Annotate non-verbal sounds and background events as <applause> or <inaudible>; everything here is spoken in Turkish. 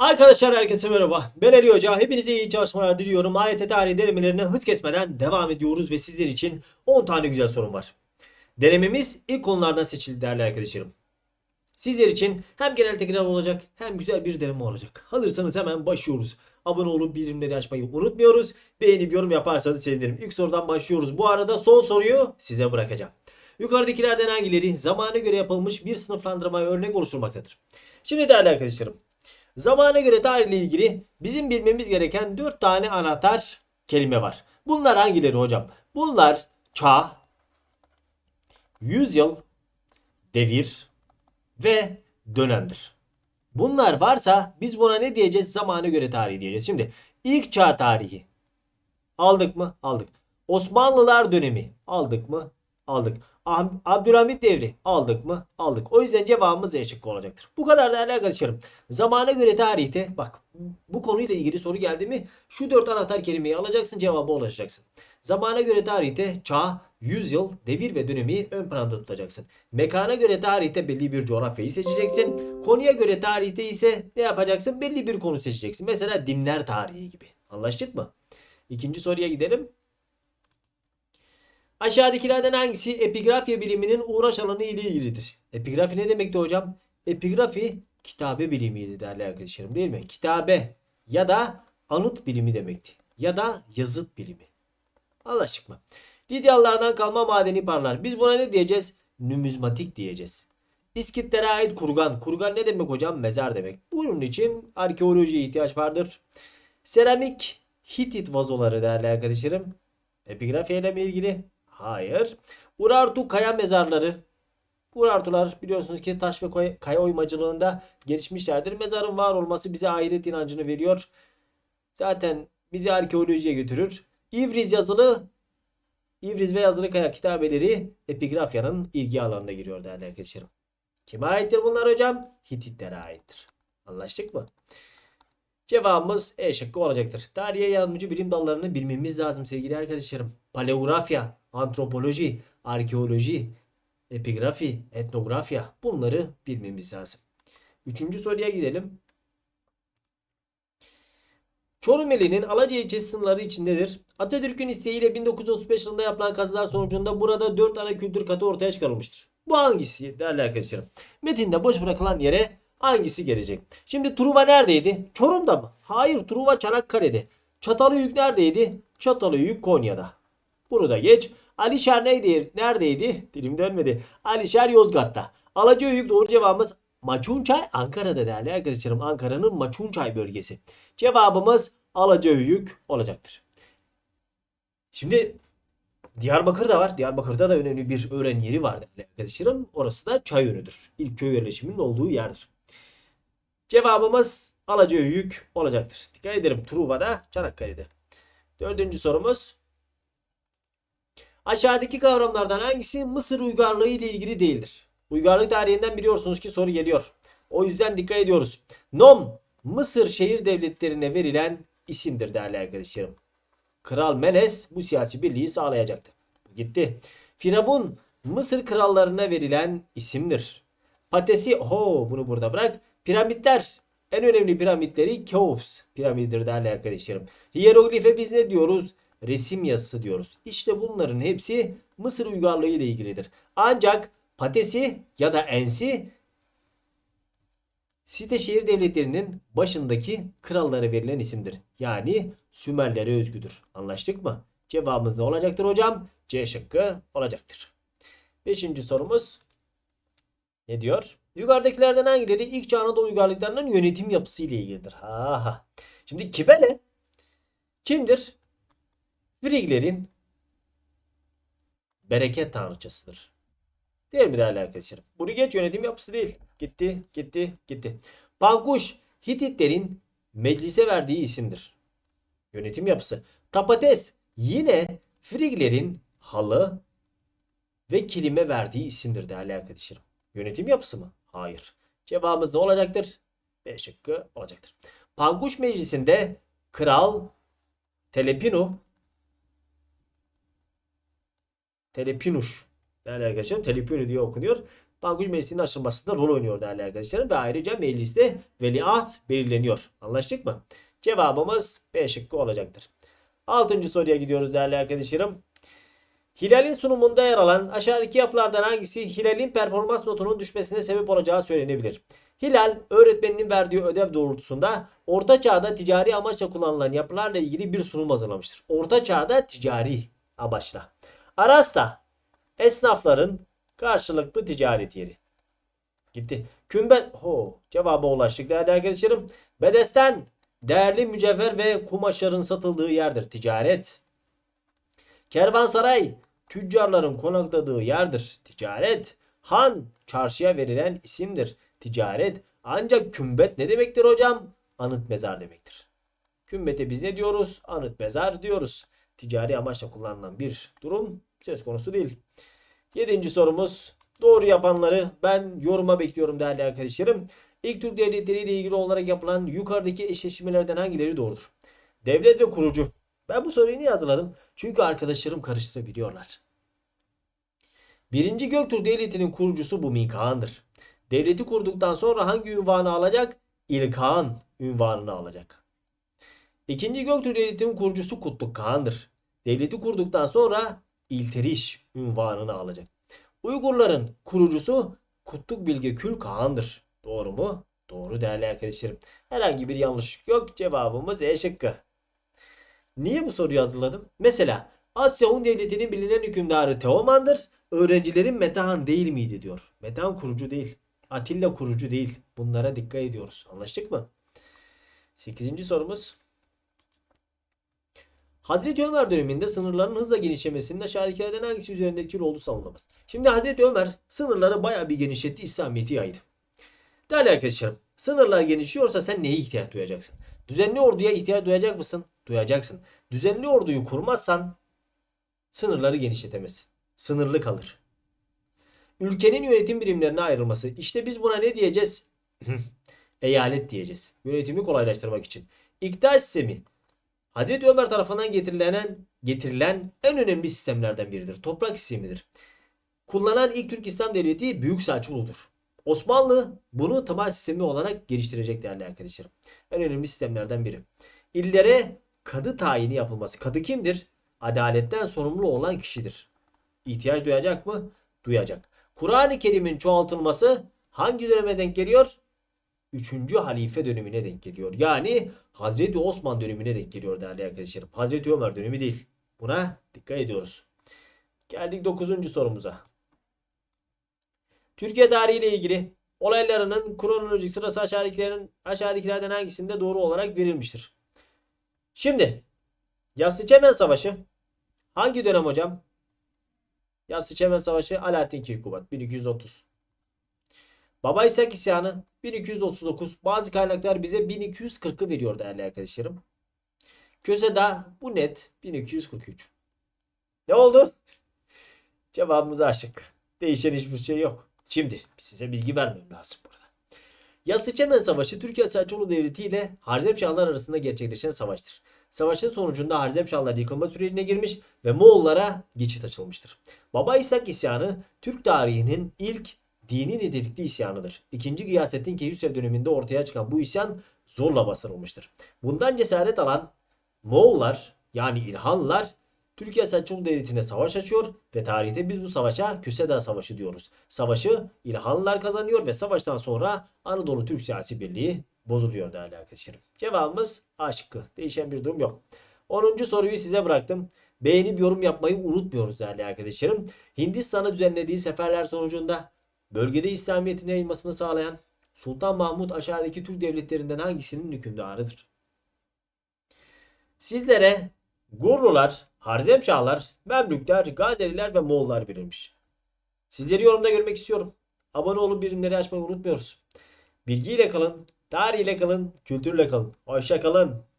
Arkadaşlar herkese merhaba. Ben Ali Hoca. Hepinize iyi çalışmalar diliyorum. AYT tarihi denemelerine hız kesmeden devam ediyoruz ve sizler için 10 tane güzel sorum var. Denememiz ilk konulardan seçildi değerli arkadaşlarım. Sizler için hem genel tekrar olacak hem güzel bir deneme olacak. Hazırsanız hemen başlıyoruz. Abone olup bildirimleri açmayı unutmuyoruz. Beğenip yorum yaparsanız sevinirim. İlk sorudan başlıyoruz. Bu arada son soruyu size bırakacağım. Yukarıdakilerden hangileri zamana göre yapılmış bir sınıflandırmaya örnek oluşturmaktadır? Şimdi değerli arkadaşlarım. Zamana göre tarihle ilgili bizim bilmemiz gereken 4 tane anahtar kelime var. Bunlar hangileri hocam? Bunlar çağ, yüzyıl, devir ve dönemdir. Bunlar varsa biz buna ne diyeceğiz? Zamana göre tarihi diyeceğiz. Şimdi ilk çağ tarihi aldık mı? Aldık. Osmanlılar dönemi aldık mı? Aldık. Ab- Abdülhamit devri aldık mı? Aldık. O yüzden cevabımız E olacaktır. Bu kadar değerli arkadaşlarım. Zamana göre tarihte bak bu konuyla ilgili soru geldi mi şu dört anahtar kelimeyi alacaksın cevabı ulaşacaksın. Zamana göre tarihte çağ, yüzyıl, devir ve dönemi ön planda tutacaksın. Mekana göre tarihte belli bir coğrafyayı seçeceksin. Konuya göre tarihte ise ne yapacaksın? Belli bir konu seçeceksin. Mesela dinler tarihi gibi. Anlaştık mı? İkinci soruya gidelim. Aşağıdakilerden hangisi epigrafya biliminin uğraş alanı ile ilgilidir? Epigrafi ne demekti hocam? Epigrafi kitabe bilimiydi değerli arkadaşlarım değil mi? Kitabe ya da anıt bilimi demekti. Ya da yazıt bilimi. Anlaştık mı? Lidyalılardan kalma madeni paralar. Biz buna ne diyeceğiz? Numizmatik diyeceğiz. İskitlere ait kurgan. Kurgan ne demek hocam? Mezar demek. Bunun için arkeolojiye ihtiyaç vardır. Seramik Hitit vazoları değerli arkadaşlarım. Epigrafya ile ilgili? Hayır. Urartu kaya mezarları. Urartular biliyorsunuz ki taş ve kaya oymacılığında gelişmişlerdir. Mezarın var olması bize ahiret inancını veriyor. Zaten bizi arkeolojiye götürür. İvriz yazılı İvriz ve yazılı kaya kitabeleri epigrafyanın ilgi alanına giriyor değerli arkadaşlarım. Kime aittir bunlar hocam? Hititlere aittir. Anlaştık mı? Cevabımız E şıkkı olacaktır. Tarihe yardımcı bilim dallarını bilmemiz lazım sevgili arkadaşlarım. Paleografya, antropoloji, arkeoloji, epigrafi, etnografya bunları bilmemiz lazım. Üçüncü soruya gidelim. Çorum ilinin Alaca ilçesi sınırları içindedir. Atatürk'ün isteğiyle 1935 yılında yapılan kazılar sonucunda burada 4 ana kültür katı ortaya çıkarılmıştır. Bu hangisi değerli arkadaşlarım? Metinde boş bırakılan yere hangisi gelecek? Şimdi Truva neredeydi? Çorum'da mı? Hayır Truva Çanakkale'de. Çatalhöyük neredeydi? Çatalhöyük Konya'da. Bunu da geç. Alişer neydi? Neredeydi? Dilim dönmedi. Alişer Yozgat'ta. Alacahöyük doğru cevabımız Maçunçay Ankara'da değerli arkadaşlarım. Ankara'nın Maçunçay bölgesi. Cevabımız Alacahöyük olacaktır. Şimdi Diyarbakır da var. Diyarbakır'da da önemli bir öğren yeri var değerli arkadaşlarım. Orası da Çayönü'dür. İlk köy yerleşiminin olduğu yerdir. Cevabımız Alacahöyük olacaktır. Dikkat edelim Truva'da Çanakkale'de. Dördüncü sorumuz. Aşağıdaki kavramlardan hangisi Mısır uygarlığı ile ilgili değildir? Uygarlık tarihinden biliyorsunuz ki soru geliyor. O yüzden dikkat ediyoruz. Nom Mısır şehir devletlerine verilen isimdir değerli arkadaşlarım. Kral Menes bu siyasi birliği sağlayacaktı. Gitti. Firavun Mısır krallarına verilen isimdir. Patesi ho bunu burada bırak. Piramitler en önemli piramitleri Keops piramididir değerli arkadaşlarım. Hieroglife biz ne diyoruz? Resim yazısı diyoruz. İşte bunların hepsi Mısır uygarlığı ile ilgilidir. Ancak Patesi ya da Ensi site şehir devletlerinin başındaki krallara verilen isimdir. Yani Sümerlere özgüdür. Anlaştık mı? Cevabımız ne olacaktır hocam? C şıkkı olacaktır. Beşinci sorumuz ne diyor? Yukarıdakilerden hangileri ilk çağ Anadolu uygarlıklarının yönetim yapısı ile ilgilidir? Ha. Şimdi Kibele kimdir? Friglerin bereket tanrıçasıdır. Değil mi değerli arkadaşlarım? Bunu geç yönetim yapısı değil. Gitti, gitti, gitti. Pankuş Hititlerin meclise verdiği isimdir. Yönetim yapısı. Tapates yine Friglerin halı ve kilime verdiği isimdir değerli arkadaşlarım. Yönetim yapısı mı? Hayır. Cevabımız ne olacaktır? B şıkkı olacaktır. Pankuş meclisinde kral Telepinu Telepinuş değerli arkadaşlarım Telepinu diye okunuyor. Bangkok Meclisi'nin açılmasında rol oynuyor değerli arkadaşlarım. Ve ayrıca mecliste veliaht belirleniyor. Anlaştık mı? Cevabımız B şıkkı olacaktır. Altıncı soruya gidiyoruz değerli arkadaşlarım. Hilal'in sunumunda yer alan aşağıdaki yapılardan hangisi Hilal'in performans notunun düşmesine sebep olacağı söylenebilir? Hilal öğretmeninin verdiği ödev doğrultusunda Orta Çağ'da ticari amaçla kullanılan yapılarla ilgili bir sunum hazırlamıştır. Orta Çağ'da ticari amaçla. Arasta esnafların karşılıklı ticaret yeri. Gitti. Kümbet ho cevaba ulaştık değerli arkadaşlarım. Bedesten değerli mücevher ve kumaşların satıldığı yerdir. Ticaret. Kervansaray tüccarların konakladığı yerdir. Ticaret. Han çarşıya verilen isimdir. Ticaret. Ancak kümbet ne demektir hocam? Anıt mezar demektir. Kümbete biz ne diyoruz? Anıt mezar diyoruz. Ticari amaçla kullanılan bir durum söz konusu değil. Yedinci sorumuz. Doğru yapanları ben yoruma bekliyorum değerli arkadaşlarım. İlk Türk devletleri ile ilgili olarak yapılan yukarıdaki eşleşmelerden hangileri doğrudur? Devlet ve kurucu. Ben bu soruyu niye hazırladım? Çünkü arkadaşlarım karıştırabiliyorlar. Birinci Göktürk Devleti'nin kurucusu Bumin Kağan'dır. Devleti kurduktan sonra hangi ünvanı alacak? İlkağan ünvanını alacak. İkinci Göktürk Devleti'nin kurucusu Kutluk Kağan'dır. Devleti kurduktan sonra İlteriş ünvanını alacak. Uygurların kurucusu Kutluk Bilge Kül Kağan'dır. Doğru mu? Doğru değerli arkadaşlarım. Herhangi bir yanlışlık yok. Cevabımız E şıkkı. Niye bu soruyu hazırladım? Mesela Asya Hun Devleti'nin bilinen hükümdarı Teoman'dır. Öğrencilerin Metehan değil miydi diyor. Metehan kurucu değil. Atilla kurucu değil. Bunlara dikkat ediyoruz. Anlaştık mı? 8. sorumuz. Hazreti Ömer döneminde sınırların hızla genişlemesinde aşağıdakilerden hangisi üzerinde etkili olduğu savunulmaz. Şimdi Hazreti Ömer sınırları bayağı bir genişletti, İslamiyet'i yaydı. Değerli arkadaşlarım, sınırlar genişliyorsa sen neye ihtiyaç duyacaksın? Düzenli orduya ihtiyaç duyacak mısın? Duyacaksın. Düzenli orduyu kurmazsan sınırları genişletemezsin. Sınırlı kalır. Ülkenin yönetim birimlerine ayrılması. İşte biz buna ne diyeceğiz? <laughs> Eyalet diyeceğiz. Yönetimi kolaylaştırmak için. İktidar sistemi Hazreti Ömer tarafından getirilen, getirilen en önemli sistemlerden biridir. Toprak sistemidir. Kullanan ilk Türk İslam Devleti Büyük Selçuklu'dur. Osmanlı bunu taban sistemi olarak geliştirecek değerli arkadaşlarım. En önemli sistemlerden biri. İllere kadı tayini yapılması. Kadı kimdir? Adaletten sorumlu olan kişidir. İhtiyaç duyacak mı? Duyacak. Kur'an-ı Kerim'in çoğaltılması hangi döneme denk geliyor? 3. halife dönemine denk geliyor. Yani Hazreti Osman dönemine denk geliyor değerli arkadaşlarım. Hazreti Ömer dönemi değil. Buna dikkat ediyoruz. Geldik 9. sorumuza. Türkiye tarihi ile ilgili olaylarının kronolojik sırası aşağıdakilerin aşağıdakilerden hangisinde doğru olarak verilmiştir? Şimdi Yassı Çemen Savaşı hangi dönem hocam? Yassı Çemen Savaşı Alaaddin Keykubat 1230. Baba İshak isyanı 1239. Bazı kaynaklar bize 1240'ı veriyor değerli arkadaşlarım. Köseda bu net 1243. Ne oldu? Cevabımız aşık. Değişen hiçbir şey yok. Şimdi size bilgi vermem lazım burada. Yassı Çemen Savaşı Türkiye Selçuklu Devleti ile Harzemşahlar arasında gerçekleşen savaştır. Savaşın sonucunda Harzemşahlar yıkılma sürecine girmiş ve Moğollara geçit açılmıştır. Baba İshak isyanı Türk tarihinin ilk dini nitelikli isyanıdır. İkinci Gıyasettin Keyhüsev döneminde ortaya çıkan bu isyan zorla bastırılmıştır. Bundan cesaret alan Moğollar yani İlhanlılar Türkiye Selçuklu Devleti'ne savaş açıyor ve tarihte biz bu savaşa Köseda Savaşı diyoruz. Savaşı İlhanlılar kazanıyor ve savaştan sonra Anadolu Türk siyasi birliği bozuluyor değerli arkadaşlarım. Cevabımız A şıkkı. Değişen bir durum yok. 10. soruyu size bıraktım. Beğenip yorum yapmayı unutmuyoruz değerli arkadaşlarım. Hindistan'a düzenlediği seferler sonucunda bölgede İslamiyet'in yayılmasını sağlayan Sultan Mahmut aşağıdaki Türk devletlerinden hangisinin hükümdarıdır? Sizlere Gurlular, Harzemşahlar, Memlükler, Gazeliler ve Moğollar verilmiş. Sizleri yorumda görmek istiyorum. Abone olun birimleri açmayı unutmuyoruz. Bilgiyle kalın, tarihiyle kalın, kültürle kalın. Hoşça kalın.